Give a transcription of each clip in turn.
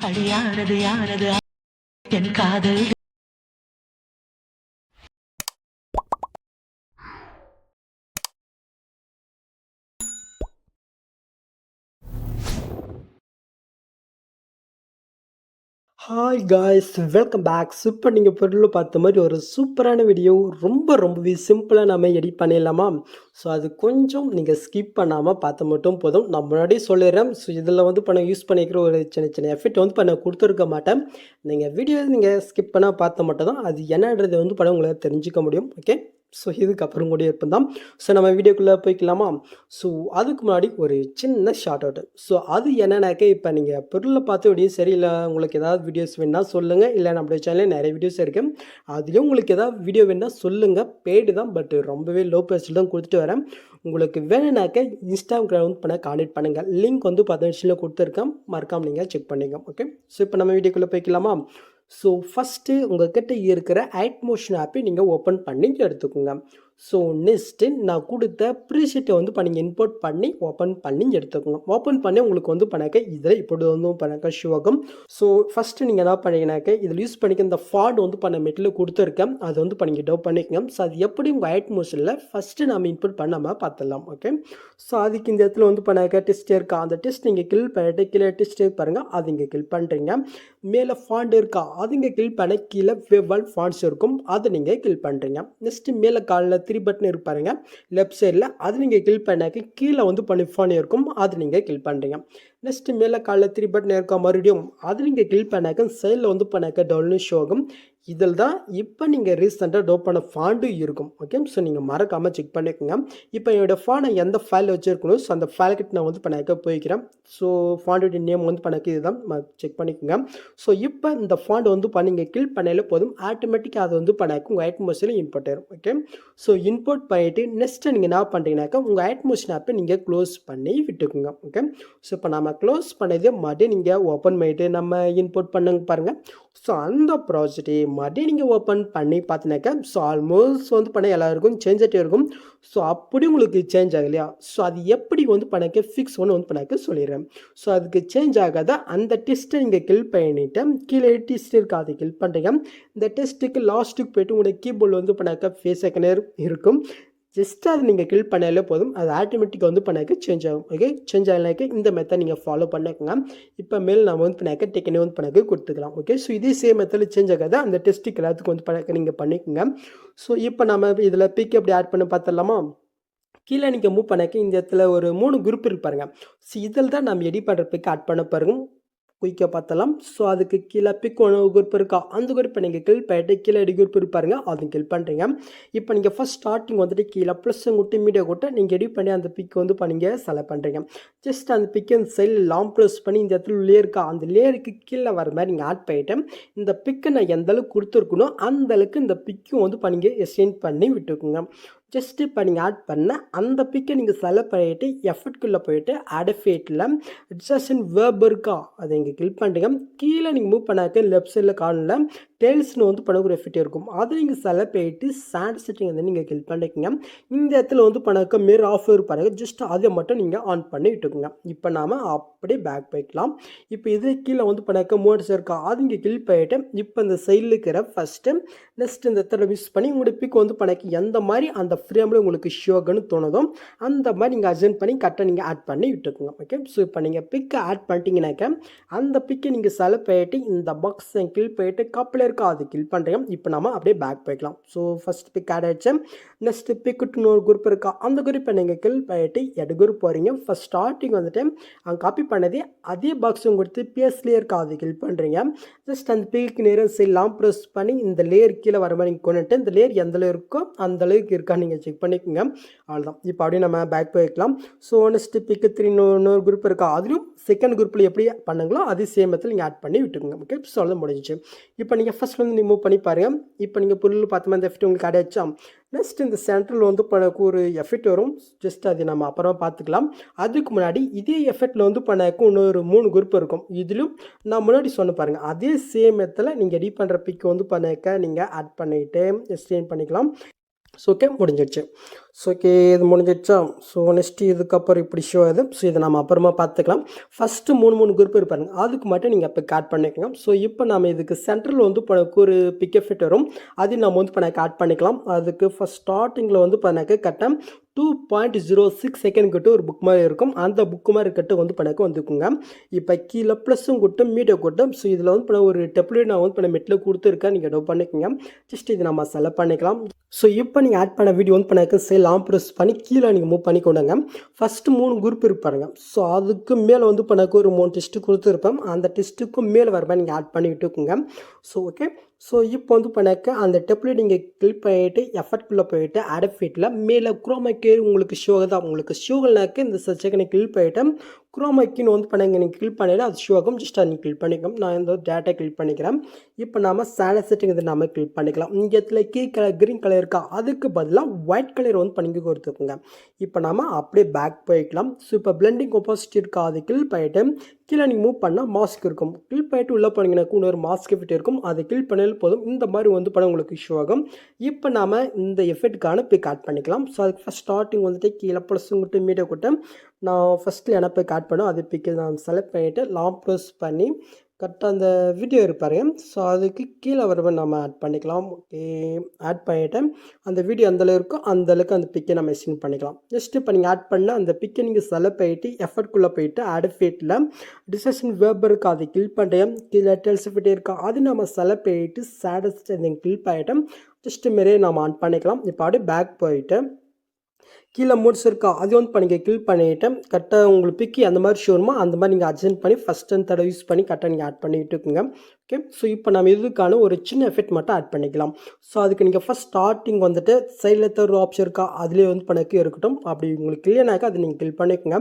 அடியானது யானது என் காதல். Hi guys welcome back super நீங்கள் பொருள் பார்த்த மாதிரி ஒரு சூப்பரான வீடியோ ரொம்ப ரொம்பவே சிம்பிளாக நம்ம எடிட் பண்ணிடலாமா? ஸோ அது கொஞ்சம் நீங்கள் ஸ்கிப் பண்ணாமல் பார்த்த மட்டும் போதும். நான் முன்னாடியே சொல்லிடுறேன். ஸோ இதில் வந்து பண்ண யூஸ் பண்ணிக்கிற ஒரு சின்ன சின்ன எஃபெக்ட் வந்து பண்ண கொடுத்துருக்க மாட்டேன். நீங்கள் வீடியோ நீங்கள் ஸ்கிப் பண்ணால் பார்த்த மட்டும் தான் அது என்னன்றது வந்து பண்ண உங்களால் தெரிஞ்சுக்க முடியும். ஓகே ஸோ இதுக்கப்புறம் கூட இருப்போம் தான் ஸோ நம்ம வீடியோக்குள்ளே போய்க்கலாமா? ஸோ அதுக்கு முன்னாடி ஒரு சின்ன ஷார்ட் அவுட் ஸோ அது என்னன்னாக்க இப்போ நீங்கள் பொருளை பார்த்து வீடியோ சரியில்லை உங்களுக்கு ஏதாவது வீடியோஸ் வேணால் சொல்லுங்கள் இல்லை நம்மளுடைய சேனலில் நிறைய வீடியோஸ் இருக்குது அதுலேயும் உங்களுக்கு ஏதாவது வீடியோ வேணால் சொல்லுங்கள் பெய்டு தான் பட் ரொம்பவே லோ ப்ரைஸில் தான் கொடுத்துட்டு வரேன். உங்களுக்கு வேணும்னாக்க இன்ஸ்டாகிராம் பண்ண கான்டெக்ட் பண்ணுங்கள் லிங்க் வந்து பதினஞ்சில் கொடுத்துருக்கேன். மறக்காமல் நீங்கள் செக் பண்ணிங்க ஓகே ஸோ இப்போ நம்ம வீடியோக்குள்ளே போய்க்கலாமா? ஸோ ஃபஸ்ட்டு உங்கள்கிட்ட இருக்கிற ஆட்மோஷன் ஆப்பை நீங்கள் ஓப்பன் பண்ணி எடுத்துக்கோங்க. ஸோ நெக்ஸ்ட்டு நான் கொடுத்த ப்ரீஷீட்டை வந்து இப்போ நீங்கள் இம்போர்ட் பண்ணி ஓப்பன் பண்ணி எடுத்துக்கோங்க. ஓப்பன் பண்ணி உங்களுக்கு வந்து பண்ணாக்க இதில் இப்படி வந்து பண்ணாக்க சிவகம். ஸோ ஃபஸ்ட்டு நீங்கள் என்ன பண்ணீங்கன்னாக்க இதில் யூஸ் பண்ணிக்க இந்த ஃபார்டு வந்து பண்ண மெட்டில் கொடுத்துருக்கேன். அது வந்து இப்போ நீங்கள் டவ் பண்ணிக்கங்க. ஸோ அது எப்படி உங்கள் ஐட்மோஷனில் ஃபஸ்ட்டு நம்ம இன்புட் பண்ணாமல் பார்த்துடலாம். ஓகே ஸோ அதுக்கு இந்த இடத்துல வந்து பண்ணாக்க டெஸ்ட் இருக்கா? அந்த டெஸ்ட் நீங்கள் கில் பண்ணிட்டு கீழே டெஸ்ட் பாருங்கள் அது இங்கே கில் பண்ணுறீங்க மேலே ஃபாண்ட் இருக்கா? அது இங்கே கில் பண்ண கீழே வெவ்வால் ஃபாண்ட்ஸ் இருக்கும். அதை நீங்கள் கில் பண்ணுறீங்க நெக்ஸ்ட்டு மேலே காலில் த்ரீ பட்டன் இருப்பாருங்க லெஃப்ட் சைடில் அது நீங்கள் கில் பண்ணாக்க கீழே வந்து பனிஃபான் இருக்கும். அது நீங்கள் கில் பண்ணுறீங்க நெக்ஸ்ட்டு மேலே காலைல த்ரீ பட்டன் இருக்கா மறுபடியும் அது நீங்கள் கில் பண்ணாக்க சைடில் வந்து பண்ணாக்க டவுன்னு ஷோ ஆகும். இதில் தான் இப்போ நீங்கள் ரீசெண்டாக டோப் பண்ண ஃபாண்டும் இருக்கும். ஓகே ஸோ நீங்கள் மறக்காமல் செக் பண்ணிக்கோங்க. இப்போ என்னோடய ஃபானை எந்த ஃபைல் வச்சுருக்கணும் ஸோ அந்த ஃபைல் கிட்ட நான் வந்து பண்ணாக்க போய்க்கிறேன். ஸோ ஃபாண்டோட நேம் வந்து பண்ணாக்க இதுதான். செக் பண்ணிக்கோங்க. ஸோ இப்போ இந்த ஃபாண்ட் வந்து பண்ணிங்க கில் பண்ணாலே போதும். ஆட்டோமேட்டிக்காக அது வந்து பண்ணாக்க உங்கள் ஐட்மோஷனில் இம்போர்ட் ஆயிரும். ஓகே ஸோ இம்போர்ட் பண்ணிவிட்டு நெக்ஸ்ட்டு நீங்கள் என்ன பண்ணுறீங்கனாக்கா உங்கள் ஐட்மோஷன் ஆப்பை நீங்கள் க்ளோஸ் பண்ணி விட்டுக்குங்க. ஓகே ஸோ இப்போ நம்ம க்ளோஸ் பண்ணதே மறுபடியும் நீங்கள் ஓப்பன் பண்ணிவிட்டு நம்ம இம்போர்ட் பண்ணுங்க பாருங்கள் ஸோ அந்த ப்ராஜெக்டை மறுபடியும் நீங்கள் ஓப்பன் பண்ணி பார்த்தினாக்கா ஸோ ஆல்மோஸ்ட் வந்து பண்ண எல்லாருக்கும் சேஞ்ச் ஆகிட்டே இருக்கும். ஸோ அப்படி உங்களுக்கு சேஞ்ச் ஆகலையா? ஸோ அது எப்படி வந்து பண்ணக்க ஃபிக்ஸ் ஒன்று வந்து பண்ணாக்க சொல்லிடுறேன். ஸோ அதுக்கு சேஞ்ச் ஆகாத அந்த டெஸ்ட்டை நீங்கள் கில் பண்ணிவிட்டு கீழே டெஸ்ட் இருக்கா அதை கில் பண்ணுறீங்க இந்த டெஸ்ட்டுக்கு லாஸ்ட்டுக்கு போய்ட்டு உங்களுடைய கீபோர்டு வந்து பண்ணாக்க ஃபேஸ் செகண்டர் இருக்கும். ஜஸ்ட் அதை நீங்கள் கில் பண்ணாலே போதும். அது ஆட்டோமேட்டிக்காக வந்து பண்ணாக்க சேஞ்ச் ஆகும். ஓகே சேஞ்ச் ஆகலாக்க இந்த மெத்தட் நீங்கள் ஃபாலோ பண்ணிக்கோங்க. இப்போ மேல் நம்ம வந்து பண்ணாக்க டெக்கனே வந்து பண்ணாக்க கொடுத்துக்கலாம். ஓகே ஸோ இதே சேம் மெத்தடில் சேஞ்ச் ஆகாத. அந்த டெஸ்ட்டுக்கு எல்லாத்துக்கும் வந்து பண்ணாக்க நீங்கள் பண்ணிக்கோங்க. ஸோ இப்போ நம்ம இதில் பிக் எப்படி ஆட் பண்ணி பார்த்துடலாமா கீழே நீங்கள் மூவ் பண்ணாக்க இந்த இடத்துல ஒரு மூணு குரூப் இருப்பாருங்க ஸோ இதில் தான் நம்ம எடிட் பண்ணுற பிக் ஆட் பண்ண பாருங்க குயிக்காக பார்த்தலாம். ஸோ அதுக்கு கீழே பிக் ஒன்று குரூப் இருக்கா? அந்த குரூப்பை நீங்கள் கில் பண்ணிட்டு கீழே எடி குரூப் இருப்பாருங்க அது கில் பண்ணுறீங்க இப்போ நீங்கள் ஃபஸ்ட் ஸ்டார்டிங் வந்துட்டு கீழே ப்ளஸ் விட்டு மீடியா கூட்ட நீங்கள் எடிட் பண்ணி அந்த பிக் வந்து இப்போ நீங்கள் செலக்ட் பண்ணுறீங்க ஜஸ்ட் அந்த பிக் அந்த சைடில் லாங் ப்ளஸ் பண்ணி இந்த இடத்துல லே இருக்கா? அந்த லேயருக்கு கீழே வர மாதிரி நீங்கள் ஆட் பண்ணிட்டு இந்த பிக்கை நான் எந்த அளவுக்கு கொடுத்துருக்கணும் அந்த அளவுக்கு இந்த பிக்கும் வந்து இப்போ நீங்கள் எக்ஸ்சேஞ்ச் பண்ணி விட்டுக்குங்க. ஜஸ்ட்டு இப்போ நீங்கள் ஆட் பண்ண அந்த பிக்கை நீங்கள் செலக்ட் பண்ணிவிட்டு எஃபர்ட்குள்ளே போயிட்டு அடஃபேட்டில் ரிசர்ஷன் வேர்ப் இருக்கா? அதை இங்கே கிளிக் பண்ணுறீங்க கீழே நீங்கள் மூவ் பண்ணாக்க லெஃப்ட் சைடில் காணல டெய்ல்ஸ்னு வந்து பண்ணக்கூடிய எஃபெக்ட் இருக்கும். அதை நீங்கள் செலக்ட் பண்ணிட்டு சாண்ட் செட்டிங் வந்து நீங்கள் கிளிக் பண்ணிக்கோங்க. இந்த இடத்துல வந்து பண்ணாக்க மிர் ஆஃப் இருப்பாருங்க. ஜஸ்ட் அதை மட்டும் நீங்கள் ஆன் பண்ணி விட்டுக்குங்க. இப்போ நாம் அப்படியே பேக் போய்க்கலாம். இப்போ இது கீழே வந்து பண்ணாக்க மோட்ஸ் இருக்கா? அது இங்கே கிளிக் பண்ணிவிட்டு இப்போ இந்த சைடில் இருக்கிற ஃபஸ்ட்டு நெக்ஸ்ட் இந்த இடத்துல மிஸ் பண்ணி உங்களுடைய பிக் வந்து பண்ணாக்கி எந்த மாதிரி அந்த ஃப்ரேமில் உங்களுக்கு ஷோகன்னு தோணுதோ அந்த மாதிரி நீங்கள் அஜென்ட் பண்ணி கரெக்டாக நீங்கள் ஆட் பண்ணி விட்டுருக்குங்க ஓகே ஸோ இப்போ நீங்கள் பிக்கை ஆட் பண்ணிட்டீங்கனாக்க அந்த பிக்கை நீங்கள் செலக்ட் பண்ணிட்டு இந்த பாக்ஸ் கிளிக் போயிட்டு கப்பில் இருக்கா அது கில் பண்ணுறீங்க இப்போ நம்ம அப்படியே பேக் போய்க்கலாம். ஸோ ஃபஸ்ட் பிக் ஆட் ஆகிடுச்சு நெக்ஸ்ட் பிக்குட்டு ஒரு குரூப் இருக்கா? அந்த குரூப்பை நீங்கள் கில் பண்ணிட்டு எடு குரூப் போகிறீங்க ஃபஸ்ட் ஸ்டார்டிங் வந்துட்டு அங்கே காப்பி பண்ணதே அதே பாக்ஸும் கொடுத்து பிஎஸ்லேயே இருக்கா அது கில் பண்ணுறீங்க ஜஸ்ட் அந்த பிக்கு நேரம் சரி லாங் ப்ரெஸ் பண்ணி இந்த லேயர் கீழே வர மாதிரி நீங்கள் கொண்டுட்டு இந்த லேயர் எந்த அளவு இருக்கோ அந்த அளவுக்கு இருக்கா நீங்கள் நீங்கள் செக் பண்ணிக்கோங்க. அவ்வளோதான் இப்போ அப்படியே நம்ம பேக் போய்க்கலாம் ஸோ நெக்ஸ்ட் பிக்கு த்ரீ இன்னொரு குரூப் இருக்கா? அதுலேயும் செகண்ட் குரூப்பில் எப்படி பண்ணுங்களோ அதே சேம் இடத்துல நீங்கள் ஆட் பண்ணி விட்டுக்கோங்க. ஓகே ஸோ அவ்வளோ முடிஞ்சிச்சு. இப்போ நீங்கள் ஃபஸ்ட் வந்து நீங்கள் மூவ் பண்ணி பாருங்கள் இப்போ நீங்கள் பொருள் பார்த்த மாதிரி எஃபெக்ட் உங்களுக்கு அடையாச்சா நெக்ஸ்ட் இந்த சென்ட்ரல் வந்து பண்ணக்கு ஒரு எஃபெக்ட் வரும். ஜஸ்ட் அதை நம்ம அப்புறமா பார்த்துக்கலாம். அதுக்கு முன்னாடி இதே எஃபெக்டில் வந்து பண்ணக்கு இன்னொரு மூணு குரூப் இருக்கும். இதிலும் நான் முன்னாடி சொன்ன பாருங்கள் அதே சேம் மெத்தில் நீங்கள் எடிட் பண்ணுற பிக் வந்து பண்ணக்க நீங்கள் ஆட் பண்ணிவிட்டு எக்ஸ்சேஞ்ச் பண்ணிக்கலாம். ஸோ ஓகே முடிஞ்சிடுச்சு. ஸோ ஓகே இது முடிஞ்சிடுச்சா? ஸோ நெக்ஸ்ட்டு இதுக்கப்புறம் இப்படி ஷோ ஆகுது. ஸோ இதை நம்ம அப்புறமா பார்த்துக்கலாம். ஃபஸ்ட்டு மூணு மூணு குரூப் இருப்பாருங்க அதுக்கு மட்டும் நீங்கள் அப்போ ஆட் பண்ணிக்கலாம். ஸோ இப்போ நம்ம இதுக்கு சென்ட்ரல் வந்து இப்போ ஒரு பிக்கப் எஃபெக்ட் வரும். அது நம்ம வந்து இப்போ எனக்கு ஆட் பண்ணிக்கலாம். அதுக்கு ஃபஸ்ட் ஸ்டார்டிங்கில் வந்து இப்போ எனக்கு two point zero six second கிட்ட ஒரு புக் மாதிரி இருக்கும். அந்த புக் மாதிரி கிட்ட வந்து பண்ணக்கு வந்துக்குங்க. இப்போ கீழே ப்ளஸ்ஸும் கூட்டம் மீடியா கூட்டம். ஸோ இதில் வந்து இப்போ ஒரு டெப்ளேட் நான் வந்து இப்போ மெட்டில் கொடுத்துருக்கேன். நீங்கள் டோ பண்ணிக்கோங்க. ஜஸ்ட் இது நம்ம செலக்ட் பண்ணிக்கலாம். ஸோ இப்போ நீங்கள் ஆட் பண்ண வீடியோ வந்து பண்ணக்கு சேல் ஆம் ப்ரெஸ் பண்ணி கீழே நீங்கள் மூவ் பண்ணி கொண்டுங்க ஃபஸ்ட்டு மூணு குரூப் இருப்பாருங்க ஸோ அதுக்கு மேலே வந்து பண்ணக்கு ஒரு மூணு டெஸ்ட்டு கொடுத்துருப்பேன். அந்த டெஸ்ட்டுக்கும் மேலே வரப்ப நீங்கள் ஆட் பண்ணி விட்டுக்குங்க ஸோ ஓகே ஸோ இப்போ வந்து பண்ணாக்க அந்த டெப்லெட் நீங்கள் கிளிக் பண்ணிட்டு எஃபர்ட்குள்ளே போயிட்டு ஃபீட்டில் மேலே குரோமைக்கு உங்களுக்கு ஷோக தான். உங்களுக்கு ஷோகல்னாக்க இந்த சர்ச்சைக்கு நீங்கள் கிளிக் பண்ணிவிட்டு குரோமைக்குன்னு வந்து பண்ணி நீங்கள் கிளிக் பண்ணிவிட்டு அது ஷோகம் ஜஸ்ட் அதை நீங்கள் கிளிக் பண்ணிக்கணும் நான் இந்த டேட்டா கிளிக் பண்ணிக்கிறேன். இப்போ நாம் சேனல் செட்டிங் இது நாம கிளிக் பண்ணிக்கலாம். இங்கே இடத்துல கீ கலர் க்ரீன் கலர் இருக்கா? அதுக்கு பதிலாக ஒயிட் கலர் வந்து பண்ணி கொடுத்துக்கோங்க. இப்போ நாம் அப்படியே பேக் போய்க்கலாம். ஸோ இப்போ பிளெண்டிங் ஒப்போசிட் இருக்கா? அது கிளிக் பண்ணிவிட்டு கீழே நீங்கள் மூவ் பண்ணால் மாஸ்க் இருக்கும். கிளிக் பண்ணிட்டு உள்ளே போனீங்கன்னா இன்னொரு மாஸ்க் எஃபெக்ட் இருக்கும். அதை கிளிக் பண்ணால் போதும். இந்த மாதிரி வந்து படம் உங்களுக்கு இஷ்யூ ஆகும். இப்போ நாம் இந்த எஃபெக்ட்டுக்கான பிக் ஆட் பண்ணிக்கலாம். ஸோ அதுக்கு ஃபஸ்ட் ஸ்டார்டிங் வந்துட்டு கீழே ப்ளஸ் மட்டும் மீடியா கூட்டம் நான் ஃபஸ்ட்டில் என்ன பிக் ஆட் பண்ணோம் அது பிக்கு நான் செலக்ட் பண்ணிவிட்டு லாங் ப்ரெஸ் பண்ணி கரெக்டாக அந்த வீடியோ இருப்பார் ஸோ அதுக்கு கீழே வரவே நம்ம ஆட் பண்ணிக்கலாம். ஓகே ஆட் பண்ணிவிட்டேன் அந்த வீடியோ அந்தளவு இருக்கோ அந்தளவுக்கு அந்த பிக்கை நம்ம எஸ்டின் பண்ணிக்கலாம். ஜஸ்ட்டு இப்போ நீங்கள் ஆட் பண்ண அந்த பிக்கை நீங்கள் செலவு போயிட்டு எஃபர்ட்குள்ளே போயிட்டு அட்ஃபேட்டில் டிசஷன் வேப்பருக்கு அதை கிளிக் பண்ணிட்டேன். கீழே டெல்சிஃபிட்டே இருக்கா அது நம்ம செலவு போயிட்டு சேடஸ்ட் கிளிக் பண்ணிட்டேன் ஜஸ்ட் மாரியே நம்ம ஆன் பண்ணிக்கலாம். இப்போ அப்படியே பேக் போயிட்டு கீழே மூட்ஸ் இருக்கா அது வந்து இப்போ நீங்கள் கிளிக் பண்ணிவிட்டு கரெக்டாக உங்களுக்கு பிக்கி அந்த மாதிரி ஷோருமா அந்த மாதிரி நீங்கள் அட்ஜென்ட் பண்ணி ஃபஸ்ட் அண்ட் தடவை யூஸ் பண்ணி கரெக்டாக நீங்கள் ஆட் பண்ணிட்டு இருக்குங்க. ஓகே ஸோ இப்போ நம்ம இதுக்கான ஒரு சின்ன எஃபெக்ட் மட்டும் ஆட் பண்ணிக்கலாம். ஸோ அதுக்கு நீங்கள் ஃபஸ்ட் ஸ்டார்டிங் வந்துட்டு சைடில் தர ஆப்ஷன் இருக்கா அதுலேயே வந்து பண்ணக்கு இருக்கட்டும். அப்படி உங்களுக்கு கிளியனாக அதை நீங்கள் கிளிக் பண்ணிக்கோங்க.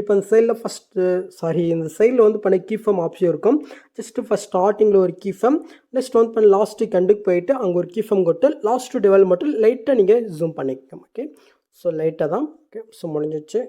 இப்போ அந்த சைடில் ஃபஸ்ட்டு சாரி இந்த சைடில் வந்து பண்ண கீஃபம் ஆப்ஷன் இருக்கும். ஜஸ்ட்டு ஃபஸ்ட் ஸ்டார்டிங்கில் ஒரு கீஃபம் நெக்ஸ்ட் வந்து பண்ண லாஸ்ட்டு கண்டுக்கு போயிட்டு அங்கே ஒரு கீஃபம் கொட்டு லாஸ்ட் டெவல் மட்டும் லைட்டாக நீங்கள் ஜூம் பண்ணிக்கோங்க. ஓகே ஸோ லைட்டாக தான். ஓகே ஸோ முடிஞ்சிச்சு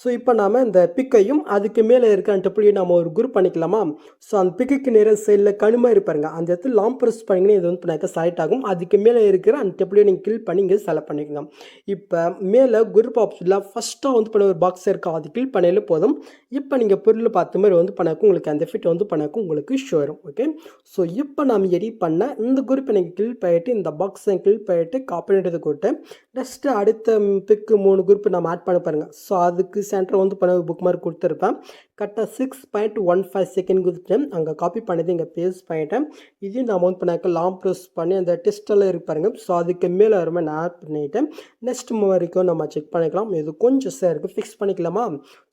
ஸோ இப்போ நாம் இந்த பிக்கையும் அதுக்கு மேலே இருக்க அந்த நம்ம ஒரு குரூப் பண்ணிக்கலாமா? ஸோ அந்த பிக்குக்கு நேரம் சைடில் கணுமா இருப்பாருங்க அந்த இடத்துல லாங் ப்ரெஸ் பண்ணிங்கன்னா இது வந்து பண்ணாக்க செலக்ட் ஆகும். அதுக்கு மேலே இருக்கிற அந்த டெப்ளியை நீங்கள் கிளிக் பண்ணி இங்கே செலக்ட் பண்ணிக்கலாம் இப்போ மேலே குரூப் ஆப்ஷனில் ஃபஸ்ட்டாக வந்து பண்ண ஒரு பாக்ஸ் இருக்கா? அது கிளிக் பண்ணாலே போதும். இப்போ நீங்கள் பொருள் பார்த்த மாதிரி வந்து பண்ணாக்கும் உங்களுக்கு அந்த ஃபிட் வந்து பண்ணாக்கும் உங்களுக்கு ஷோரும் ஓகே ஸோ இப்போ நாம் எடிட் பண்ண இந்த குரூப்பை நீங்கள் கிளிக் பண்ணிட்டு இந்த பாக்ஸை கிளிக் பண்ணிட்டு காப்பி எடுத்து கூட்டு நெக்ஸ்ட்டு அடுத்த பிக்கு மூணு குரூப் நம்ம ஆட் பண்ண பாருங்கள் ஸோ அதுக்கு சென்டர் வந்து பண்ண புக் மார்க் கொடுத்துருப்பேன் கரெக்டாக six point one five second கொடுத்துட்டேன் அங்கே காப்பி பண்ணது இங்கே பேஸ்ட் பண்ணிட்டேன். இதையும் நான் வந்து பண்ணாக்க லாங் ப்ரெஸ் பண்ணி அந்த டெஸ்ட்டெல்லாம் இருப்பாருங்க ஸோ அதுக்கு மேலே வருமே நான் ஆட் பண்ணிவிட்டேன் நெக்ஸ்ட் வரைக்கும் நம்ம செக் பண்ணிக்கலாம். இது கொஞ்சம் சார் இருக்குது ஃபிக்ஸ் பண்ணிக்கலாமா?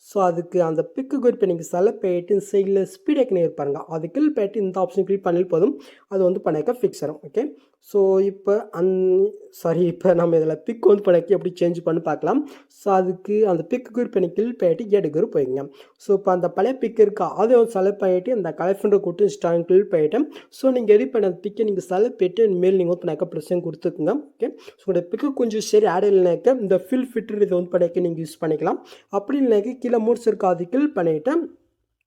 ஸோ அதுக்கு அந்த பிக்கு குறிப்பை நீங்கள் செலக்ட் போயிட்டு சைடில் ஸ்பீட் ஐக்கன் இருப்பாருங்க அது கிளிக் பண்ணிட்டு இந்த ஆப்ஷன் கிளிக் பண்ணி போதும். அது வந்து பண்ணாக்க ஃபிக்ஸ் ஆகும் ஓகே ஸோ இப்போ அந் சாரி இப்போ நம்ம இதில் பிக் வந்து பண்ணி எப்படி சேஞ்ச் பண்ணி பார்க்கலாம் ஸோ அதுக்கு அந்த பிக்கு குறிப்பு பண்ணி கிளிக் பண்ணிட்டு ஏடு குரூப் போய்ங்க. ஸோ இப்போ அந்த பழைய பிக் இருக்கா? அதை வந்து செலக்ட் பண்ணிவிட்டு அந்த கலெக்ஷன் கூட்டு ஸ்டாண்ட் கிளிக் பண்ணிவிட்டு ஸோ நீங்கள் எடிட் பண்ண அந்த பிக்கை நீங்கள் செலக்ட் போயிட்டு மேல் நீங்கள் வந்து பண்ணாக்க பிரச்சனை கொடுத்துக்குங்க. ஓகே ஸோ உங்களோட பிக்கு கொஞ்சம் சரி ஆட் இல்லைனாக்க இந்த ஃபில் ஃபிட்டர் இதை வந்து பண்ணிக்க நீங்கள் யூஸ் பண்ணிக்கலாம். அப்படி இல்லைனாக்க கீழே மூட்ஸ் இருக்கா. அது கிளிக் பண்ணிவிட்டு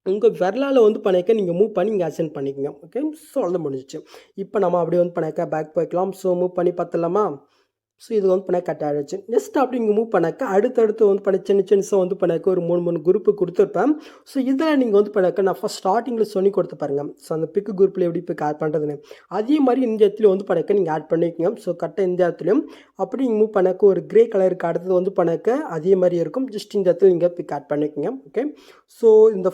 உங்கள் விரலால் வந்து பண்ணிக்க நீங்கள் மூவ் பண்ணி இங்கே அசென்ட் பண்ணிக்கோங்க. ஓகே ஸோ அவ்வளோ முடிஞ்சிச்சு. இப்போ நம்ம அப்படியே வந்து பண்ணாக்க பேக் போய்க்கலாம். ஸோ மூவ் பண்ணி பார்த்துலாமா ஸோ இது வந்து பண்ண கட் ஆகிடுச்சு நெக்ஸ்ட் அப்படி இங்கே மூவ் பண்ணாக்க அடுத்தடுத்து வந்து பண்ண சின்ன சின்னசாக வந்து பண்ணாக்க ஒரு மூணு மூணு குரூப்பு கொடுத்துருப்பேன். ஸோ இதில் நீங்கள் வந்து பண்ணாக்க நான் ஃபஸ்ட் ஸ்டார்டிங்கில் சொல்லி கொடுத்து பாருங்க. ஸோ அந்த பிக்கு குரூப்பில் எப்படி பிக் ஆட் பண்ணுறதுன்னு அதே மாதிரி இந்த இடத்துல வந்து பண்ணாக்க நீங்கள் ஆட் பண்ணிக்கோங்க. ஸோ கரெக்டாக இந்த இடத்துலையும் அப்படி நீங்கள் மூவ் பண்ணாக்க ஒரு கிரே கலருக்கு அடுத்தது வந்து பண்ணாக்க அதே மாதிரி இருக்கும். ஜஸ்ட் இந்த இடத்துல நீங்கள் பிக் ஆட் பண்ணிக்கோங்க. ஓகே ஸோ இந்த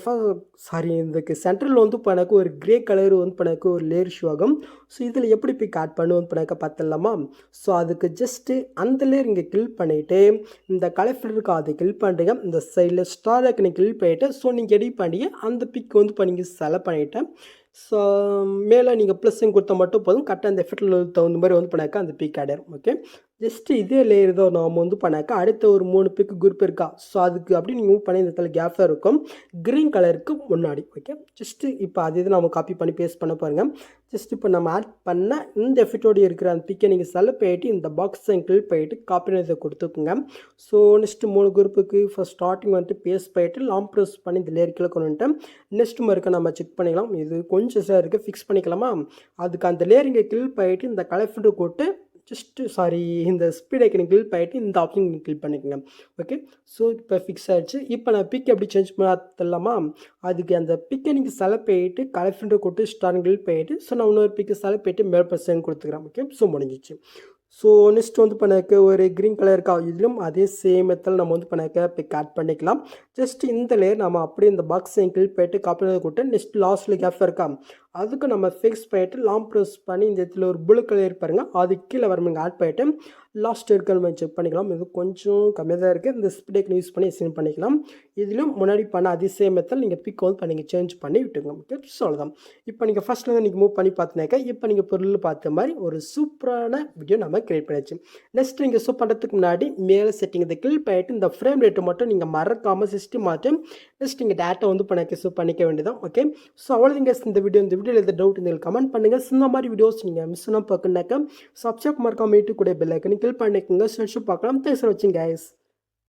சாரி இதுக்கு சென்ட்ரலில் வந்து பண்ணாக்க ஒரு கிரே கலர் வந்து பண்ணாக்க ஒரு லேயர் ஷூ ஆகும். ஸோ இதில் எப்படி பிக் ஆட் பண்ணுவோம் வந்து பண்ணாக்க பார்த்துடலாமா? ஸோ அதுக்கு ஜஸ்ட் ஜஸ்ட்டு அந்த லேயர் இங்கே கிளிக் பண்ணிவிட்டு இந்த கலர் ஃபில்டருக்கு அதை கிளிக் பண்ணுறீங்க இந்த சைடில் ஸ்டார் ஐக்கனை கிளிக் பண்ணிவிட்டு ஸோ நீங்கள் எடிட் பண்ணி அந்த பிக் வந்து இப்போ நீங்கள் செலக்ட் பண்ணிவிட்டேன் ஸோ மேலே நீங்கள் ப்ளஸ்ஸும் கொடுத்தா மட்டும் போதும் கரெக்டாக அந்த எஃபெக்டில் தகுந்த மாதிரி வந்து பண்ணாக்கா அந்த பிக் ஆடிடும் ஓகே ஜஸ்ட்டு இதே லேயர் தான் நாம் வந்து பண்ணாக்கா அடுத்த ஒரு மூணு பிக்கு குரூப் இருக்கா? ஸோ அதுக்கு அப்படி நீங்கள் மூவ் பண்ணி இந்த இடத்துல கேப் இருக்கும். க்ரீன் கலருக்கு முன்னாடி ஓகே ஜஸ்ட்டு இப்போ அது இது நம்ம காப்பி பண்ணி பேஸ்ட் பண்ண பாருங்கள் ஜஸ்ட் இப்போ நம்ம ஆட் பண்ண இந்த எஃபிட்டோடு இருக்கிற அந்த பிக்கை நீங்கள் செலக்ட் பண்ணிட்டு இந்த பாக்ஸை கிளிக் பண்ணிட்டு காப்பி இதை கொடுத்துக்குங்க. ஸோ நெக்ஸ்ட்டு மூணு குரூப்புக்கு ஃபஸ்ட் ஸ்டார்டிங் வந்துட்டு பேஸ்ட் பண்ணிட்டு லாங் ப்ரெஸ் பண்ணி இந்த லேயர் கீழே கொண்டு வந்துட்டேன் நெக்ஸ்ட் மறுக்க நம்ம செக் பண்ணிக்கலாம். இது கொஞ்சம் சார் இருக்குது ஃபிக்ஸ் பண்ணிக்கலாமா? அதுக்கு அந்த லேயர் இங்கே கிளிக் பண்ணிட்டு இந்த கலர் ஃபில்டர் போட்டு ஜஸ்ட்டு சாரி இந்த ஸ்பீட் ஐக்கனை கிளிக் பண்ணிட்டு இந்த ஆப்ஷன் கிளிக் பண்ணிக்கோங்க. ஓகே ஸோ இப்போ ஃபிக்ஸ் ஆகிடுச்சு இப்போ நான் பிக் எப்படி சேஞ்ச் பண்ணலாமா? அதுக்கு அந்த பிக்கை நீங்கள் செலக்ட் பண்ணிட்டு கலெக்ஷன் கொடுத்து ஸ்டார் கிளிக் பண்ணிவிட்டு ஸோ நான் இன்னொரு பிக்கை செலக்ட் பண்ணிட்டு மேல் பர்சன் கொடுத்துக்கிறேன். ஓகே ஸோ முடிஞ்சிச்சு. ஸோ நெக்ஸ்ட் வந்து பண்ணக்க ஒரு க்ரீன் கலர் இருக்கா? இதிலும் அதே சேம் மெத்தட் நம்ம வந்து பண்ணக்க பிக் ஆட் பண்ணிக்கலாம். ஜஸ்ட் இந்த லேயர் நம்ம அப்படியே இந்த பாக்ஸ் கிளிக் போயிட்டு காப்பி கொடுத்து நெக்ஸ்ட் லாஸ்ட்டில் கேப் இருக்கா? அதுக்கு நம்ம ஃபிக்ஸ் பண்ணிட்டு லாங் ப்ரெஸ் பண்ணி இந்த இடத்துல ஒரு புளு கலர் பாருங்க. அது கீழே வரமுங்க ஆட் பண்ணிட்டு லாஸ்ட் இருக்கிற மாதிரி செக் பண்ணிக்கலாம். இது கொஞ்சம் கம்மியாக தான் இருக்குது இந்த ஸ்பிடேக் யூஸ் பண்ணி எக்ஸ்டெண்ட் பண்ணிக்கலாம். இதிலும் முன்னாடி பண்ண அதிசய மெத்தல் நீங்கள் பிக் வந்து பண்ணி சேஞ்ச் பண்ணி விட்டுங்க ஓகே ஸோ அவ்வளோதான் இப்போ நீங்கள் ஃபஸ்ட்லேருந்து நீங்கள் மூவ் பண்ணி பார்த்தினாக்கா இப்போ நீங்கள் பொருள் பார்த்த மாதிரி ஒரு சூப்பரான வீடியோ நம்ம கிரியேட் பண்ணியாச்சு. நெக்ஸ்ட் நீங்கள் சூப் பண்ணுறதுக்கு முன்னாடி மேலே செட்டிங் இதை கிளிக் பண்ணிட்டு இந்த ஃப்ரேம் ரேட்டை மட்டும் நீங்கள் மறக்காமல் சிஸ்டம் மாற்றி நெக்ஸ்ட் நீங்கள் டேட்டா வந்து பண்ண சூப் பண்ணிக்க வேண்டியதான் ஓகே ஸோ அவ்வளோ நீங்கள் இந்த வீடியோ இந்த வீடியோவில் எந்த டவுட் நீங்கள் கமெண்ட் பண்ணுங்கள் இந்த மாதிரி வீடியோஸ் நீங்கள் மிஸ் பண்ணால் பார்க்கணுனாக்கா சப்ஸ்கிரைப் மறக்காம யூடியூப் கூட பெல் ஐக்கனை கிளிக் பண்ணிக்கோங்க. செல்ஷு பார்க்கலாம். தேங்க்ஸ் ஃபார் வாட்சிங் கைஸ்